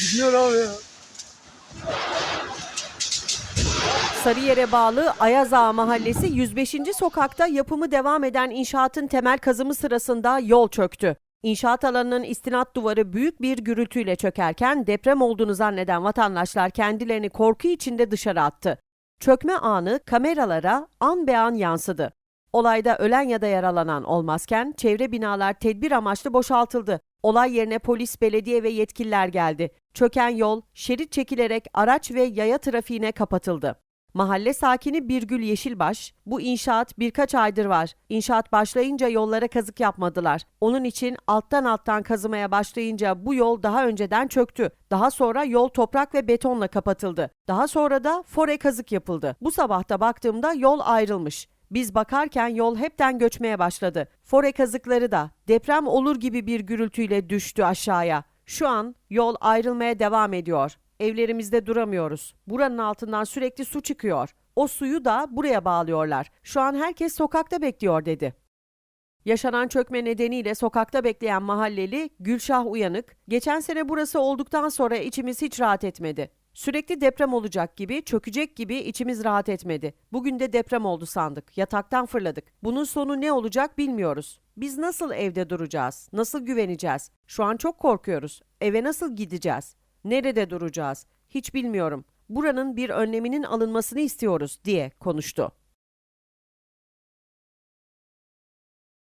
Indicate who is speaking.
Speaker 1: Gidiyor abi ya.
Speaker 2: Sarıyer'e bağlı Ayazağa Mahallesi 105. sokakta yapımı devam eden inşaatın temel kazımı sırasında yol çöktü. İnşaat alanının istinat duvarı büyük bir gürültüyle çökerken deprem olduğunu zanneden vatandaşlar kendilerini korku içinde dışarı attı. Çökme anı kameralara an be an yansıdı. Olayda ölen ya da yaralanan olmazken çevre binalar tedbir amaçlı boşaltıldı. Olay yerine polis, belediye ve yetkililer geldi. Çöken yol şerit çekilerek araç ve yaya trafiğine kapatıldı. Mahalle sakini Birgül Yeşilbaş, bu inşaat birkaç aydır var. İnşaat başlayınca yollara kazık yapmadılar. Onun için alttan alttan kazımaya başlayınca bu yol daha önceden çöktü. Daha sonra yol toprak ve betonla kapatıldı. Daha sonra da fore kazık yapıldı. Bu sabahta baktığımda yol ayrılmış. Biz bakarken yol hepten göçmeye başladı. Fore kazıkları da deprem olur gibi bir gürültüyle düştü aşağıya. Şu an yol ayrılmaya devam ediyor. Evlerimizde duramıyoruz. Buranın altından sürekli su çıkıyor. O suyu da buraya bağlıyorlar. Şu an herkes sokakta bekliyor dedi. Yaşanan çökme nedeniyle sokakta bekleyen mahalleli Gülşah Uyanık, geçen sene burası olduktan sonra içimiz hiç rahat etmedi. Sürekli deprem olacak gibi, çökecek gibi içimiz rahat etmedi. Bugün de deprem oldu sandık. Yataktan fırladık. Bunun sonu ne olacak bilmiyoruz. Biz nasıl evde duracağız? Nasıl güveneceğiz? Şu an çok korkuyoruz. Eve nasıl gideceğiz? Nerede duracağız? Hiç bilmiyorum. Buranın bir önleminin alınmasını istiyoruz diye konuştu.